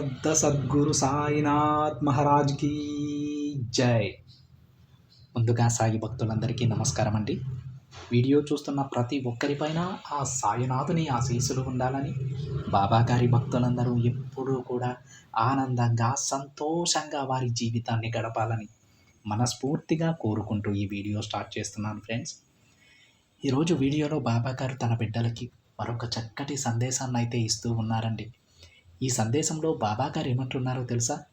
సమర్థ సద్గురు సాయినాథ్ మహారాజ్కి జై. ముందుగా సాయి భక్తులందరికీ నమస్కారం అండి. వీడియో చూస్తున్న ప్రతి ఒక్కరిపైన ఆ సాయినాథుని ఆశీస్సులు ఉండాలని బాబా గారి భక్తులందరూ ఎప్పుడూ కూడా ఆనందంగా సంతోషంగా వారి జీవితాన్ని గడపాలని మనస్ఫూర్తిగా కోరుకుంటూ ఈ వీడియో స్టార్ట్ చేస్తున్నాను ఫ్రెండ్స్. ఈరోజు వీడియోలో బాబా గారు తన బిడ్డలకి మరొక చక్కటి సందేశాన్ని అయితే ఇస్తూ ఉన్నారండి. ఈ సందేశంలో బాబా గారు ఏమంటున్నారో తెలుసా?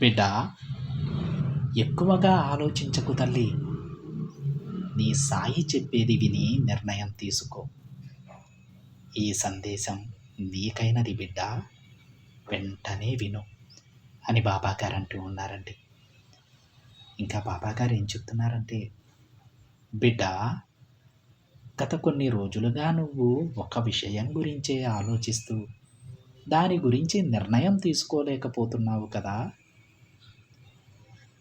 బిడ్డ ఎక్కువగా ఆలోచించకు తల్లి. నీ సాయి చెప్పేది విని నిర్ణయం తీసుకో. ఈ సందేశం నీకైనది బిడ్డ. వెంటనే విను అని బాబాగారు అంటూ ఉన్నారండి. ఇంకా బాబాగారు ఏం చెప్తున్నారంటే బిడ్డ గత కొన్ని రోజులుగా నువ్వు ఒక విషయం గురించే ఆలోచిస్తూ దాని గురించి నిర్ణయం తీసుకోలేకపోతున్నావు కదా.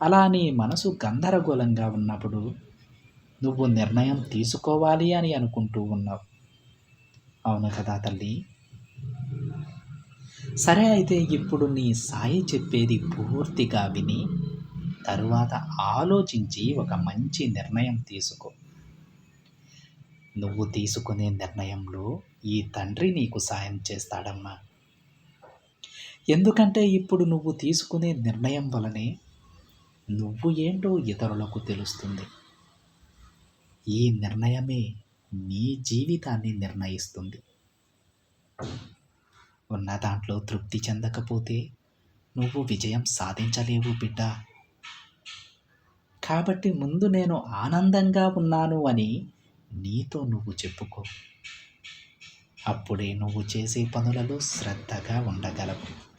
అలా నీ మనసు గందరగోళంగా ఉన్నప్పుడు నువ్వు నిర్ణయం తీసుకోవాలి అని అనుకుంటూ ఉన్నావు. అవును కదా తల్లి. సరే అయితే ఇప్పుడు నీ సాయి చెప్పేది పూర్తిగా విని తరువాత ఆలోచించి ఒక మంచి నిర్ణయం తీసుకో. నువ్వు తీసుకునే నిర్ణయంలో ఈ తండ్రి నీకు సాయం చేస్తాడమ్మా. ఎందుకంటే ఇప్పుడు నువ్వు తీసుకునే నిర్ణయం వలనే నువ్వు ఏంటో ఇతరులకు తెలుస్తుంది. ఈ నిర్ణయమే నీ జీవితాన్ని నిర్ణయిస్తుంది. ఉన్న దాంట్లో తృప్తి చెందకపోతే నువ్వు విజయం సాధించలేవు బిడ్డ. కాబట్టి ముందు నేను ఆనందంగా ఉన్నాను అని నీతో నువ్వు చెప్పుకో. అప్పుడే నువ్వు చేసే పనులలో శ్రద్ధగా ఉండగలవు.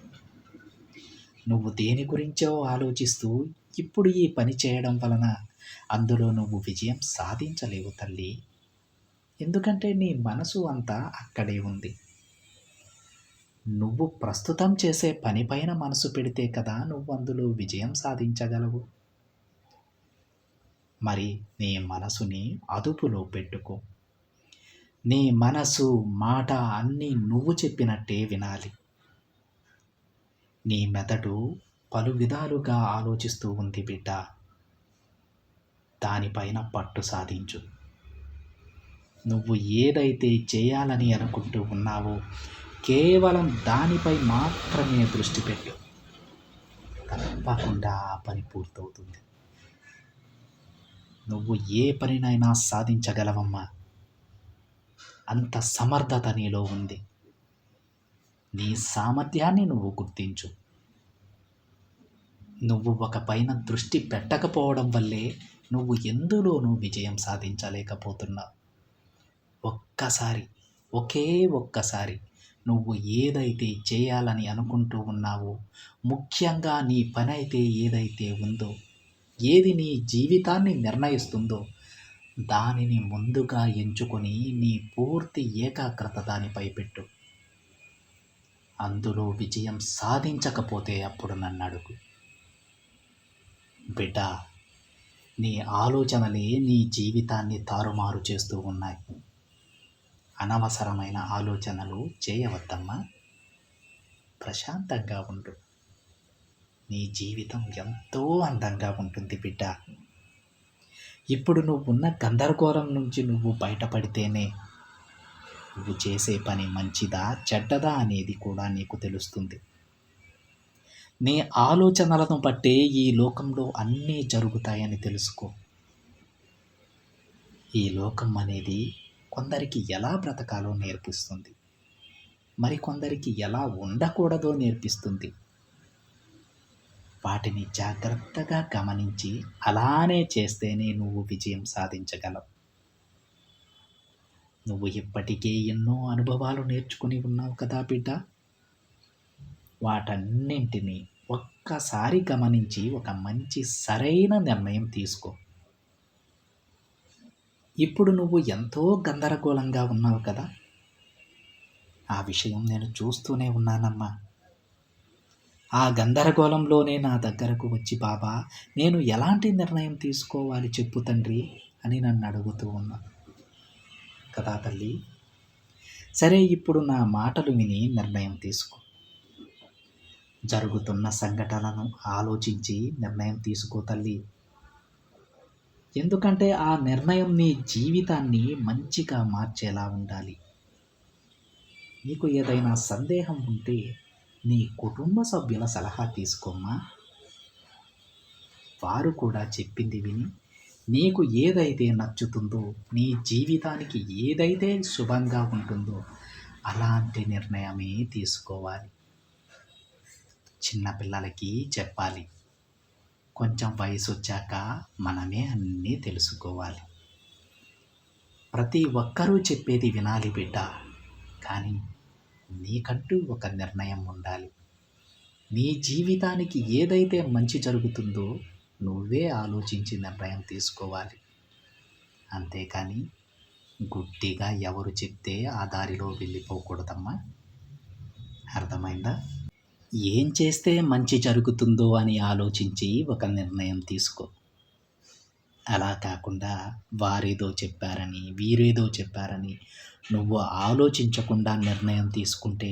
నువ్వు దేని గురించో ఆలోచిస్తూ ఇప్పుడు ఈ పని చేయడం వలన అందులో నువ్వు విజయం సాధించలేవు తల్లి. ఎందుకంటే నీ మనసు అంతా అక్కడే ఉంది. నువ్వు ప్రస్తుతం చేసే పనిపైన మనసు పెడితే కదా నువ్వు అందులో విజయం సాధించగలవు. మరి నీ మనసుని అదుపులో పెట్టుకో. నీ మనసు మాట అన్నీ నువ్వు చెప్పినట్టే వినాలి. నీ మెదడు పలు విధాలుగా ఆలోచిస్తూ ఉంది బిడ్డ. దానిపైన పట్టు సాధించు. నువ్వు ఏదైతే చేయాలని అనుకుంటూ ఉన్నావో కేవలం దానిపై మాత్రమే దృష్టి పెట్టు. తప్పకుండా ఆ పని పూర్తవుతుంది. నువ్వు ఏ పనినైనా సాధించగలవమ్మా. అంత సమర్థత నీలో ఉంది. నీ సామర్థ్యాన్ని నువ్వు గుర్తించు. నువ్వు ఒక పైన దృష్టి పెట్టకపోవడం వల్లే నువ్వు ఎందులోనూ విజయం సాధించలేకపోతున్నావు. ఒక్కసారి ఒకే ఒక్కసారి నువ్వు ఏదైతే చేయాలని అనుకుంటూ ఉన్నావో ముఖ్యంగా నీ పని అయితే ఏదైతే ఉందో ఏది నీ జీవితాన్ని నిర్ణయిస్తుందో దానిని ముందుగా ఎంచుకొని నీ పూర్తి ఏకాగ్రత దానిపై పెట్టు. అందులో విజయం సాధించకపోతే అప్పుడు నన్ను అడుగు. బిడ్డ నీ ఆలోచనలే నీ జీవితాన్ని తారుమారు చేస్తూ ఉన్నాయి. అనవసరమైన ఆలోచనలు చేయవద్దమ్మా. ప్రశాంతంగా ఉండు. నీ జీవితం ఎంతో అందంగా ఉంటుంది బిడ్డ. ఇప్పుడు నువ్వున్న గందరగోళం నుంచి నువ్వు బయటపడితేనే నువ్వు చేసే పని మంచిదా చెడ్డదా అనేది కూడా నీకు తెలుస్తుంది. నీ ఆలోచనలను బట్టే ఈ లోకంలో అన్నీ జరుగుతాయని తెలుసుకో. ఈ లోకం అనేది కొందరికి ఎలా బ్రతకాలో నేర్పిస్తుంది. మరికొందరికి ఎలా ఉండకూడదో నేర్పిస్తుంది. వాటిని జాగ్రత్తగా గమనించి అలానే చేస్తేనే నువ్వు విజయం సాధించగలవు. నువ్వు ఇప్పటికే ఎన్నో అనుభవాలు నేర్చుకుని ఉన్నావు కదా బిడ్డ. వాటన్నింటినీ ఒక్కసారి గమనించి ఒక మంచి సరైన నిర్ణయం తీసుకో. ఇప్పుడు నువ్వు ఎంతో గందరగోళంగా ఉన్నావు కదా. ఆ విషయం నేను చూస్తూనే ఉన్నానమ్మా. ఆ గందరగోళంలోనే నా దగ్గరకు వచ్చి బాబా నేను ఎలాంటి నిర్ణయం తీసుకోవాలి చెప్పు తండ్రి అని నన్ను అడుగుతూ ఉన్నా. కదా తల్లి? సరే ఇప్పుడు నా మాటలు విని నిర్ణయం తీసుకో. జరుగుతున్న సంఘటనను ఆలోచించి నిర్ణయం తీసుకో తల్లి. ఎందుకంటే ఆ నిర్ణయం నీ జీవితాన్ని మంచిగా మార్చేలా ఉండాలి. నీకు ఏదైనా సందేహం ఉంటే నీ కుటుంబ సభ్యుల సలహా తీసుకోమ్మా. వారు కూడా చెప్పింది విని నీకు ఏదైతే నచ్చుతుందో నీ జీవితానికి ఏదైతే శుభంగా ఉంటుందో అలాంటి నిర్ణయమే తీసుకోవాలి. చిన్నపిల్లలకి చెప్పాలి. కొంచెం వయసు వచ్చాక మనమే అన్నీ తెలుసుకోవాలి. ప్రతి ఒక్కరూ చెప్పేది వినాలి బిడ్డ. కానీ నీకంటూ ఒక నిర్ణయం ఉండాలి. నీ జీవితానికి ఏదైతే మంచి జరుగుతుందో నువ్వే ఆలోచించి నిర్ణయం తీసుకోవాలి. అంతేకాని గుడ్డిగా ఎవరు చెప్తే ఆ దారిలో వెళ్ళిపోకూడదమ్మా. అర్థమైందా? ఏం చేస్తే మంచి జరుగుతుందో అని ఆలోచించి ఒక నిర్ణయం తీసుకో. అలా కాకుండా వారేదో చెప్పారని వీరేదో చెప్పారని నువ్వు ఆలోచించకుండా నిర్ణయం తీసుకుంటే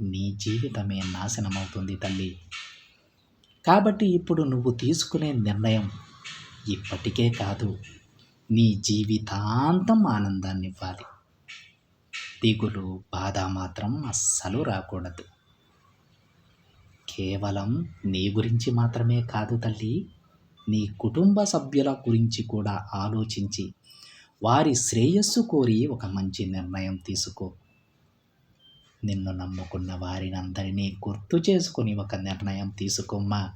నీ జీవితమే నాశనమవుతుంది తల్లి. కాబట్టి ఇప్పుడు నువ్వు తీసుకునే నిర్ణయం ఇప్పటికే కాదు. నీ జీవితాంతం ఆనందాన్ని ఇవ్వాలి దిగులు బాధ మాత్రం అస్సలు రాకూడదు. కేవలం నీ గురించి మాత్రమే కాదు తల్లి. నీ కుటుంబ సభ్యుల గురించి కూడా ఆలోచించి వారి శ్రేయస్సు కోరి ఒక మంచి నిర్ణయం తీసుకో. నిన్ను నమ్ముకున్న వారినందరినీ గుర్తు చేసుకొని ఒక నిర్ణయం తీసుకోమ్మా.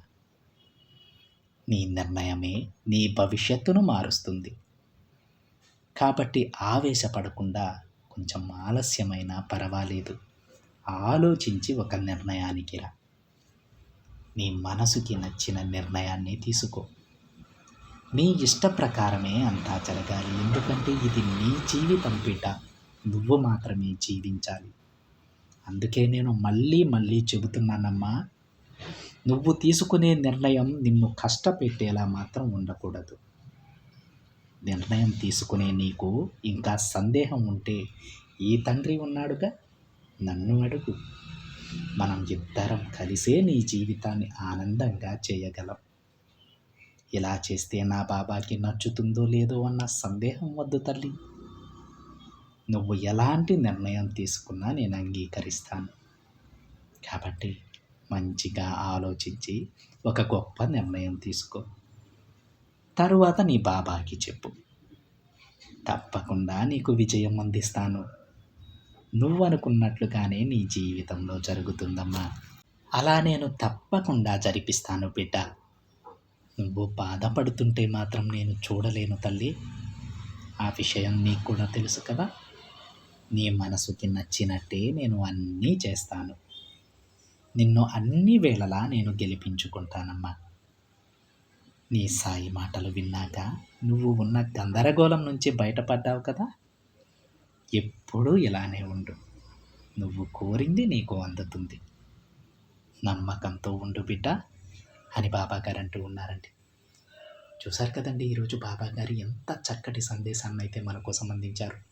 నీ నిర్ణయమే నీ భవిష్యత్తును మారుస్తుంది. కాబట్టి ఆవేశపడకుండా కొంచెం ఆలస్యమైనా పర్వాలేదు. ఆలోచించి ఒక నిర్ణయానికి రా. నీ మనసుకి నచ్చిన నిర్ణయాన్ని తీసుకో. నీ ఇష్ట ప్రకారమే అంతా జరగాలి. ఎందుకంటే ఇది నీ జీవితం బిడ్డ నువ్వు మాత్రమే జీవించాలి. అందుకే నేను మళ్ళీ మళ్ళీ చెబుతున్నానమ్మా నువ్వు తీసుకునే నిర్ణయం నిన్ను కష్టపెట్టేలా మాత్రం ఉండకూడదు. నిర్ణయం తీసుకునే నీకు ఇంకా సందేహం ఉంటే ఈ తండ్రి ఉన్నాడుగా? నన్ను అడుగు. మనం ఇద్దరం కలిసే నీ జీవితాన్ని ఆనందంగా చేయగలం. ఇలా చేస్తే నా బాబాకి నచ్చుతుందో లేదో అన్న సందేహం వద్దు తల్లి. నువ్వు ఎలాంటి నిర్ణయం తీసుకున్నా నేను అంగీకరిస్తాను. కాబట్టి మంచిగా ఆలోచించి ఒక గొప్ప నిర్ణయం తీసుకో. తరువాత నీ బాబాకి చెప్పు. తప్పకుండా నీకు విజయం అందిస్తాను. నువ్వు అనుకున్నట్లుగానే నీ జీవితంలో జరుగుతుందమ్మా. అలా నేను తప్పకుండా జరిపిస్తాను బిడ్డ. నువ్వు బాధపడుతుంటే మాత్రం నేను చూడలేను తల్లి. ఆ విషయం నీకు కూడా తెలుసు కదా? నీ మనసుకి నచ్చినట్టే నేను అన్నీ చేస్తాను. నిన్ను అన్ని వేళలా నేను గెలిపించుకుంటానమ్మా. నీ సాయి మాటలు విన్నాక నువ్వు ఉన్న గందరగోళం నుంచి బయటపడ్డావు కదా? ఎప్పుడూ ఇలానే ఉండు. నువ్వు కోరింది నీకు అందుతుంది. నమ్మకంతో ఉండు బిడ్డ అని బాబాగారు అంటూ ఉన్నారండి. చూశారు కదండి ఈరోజు బాబాగారు ఎంత చక్కటి సందేశాన్ని అయితే మన కోసం అందించారు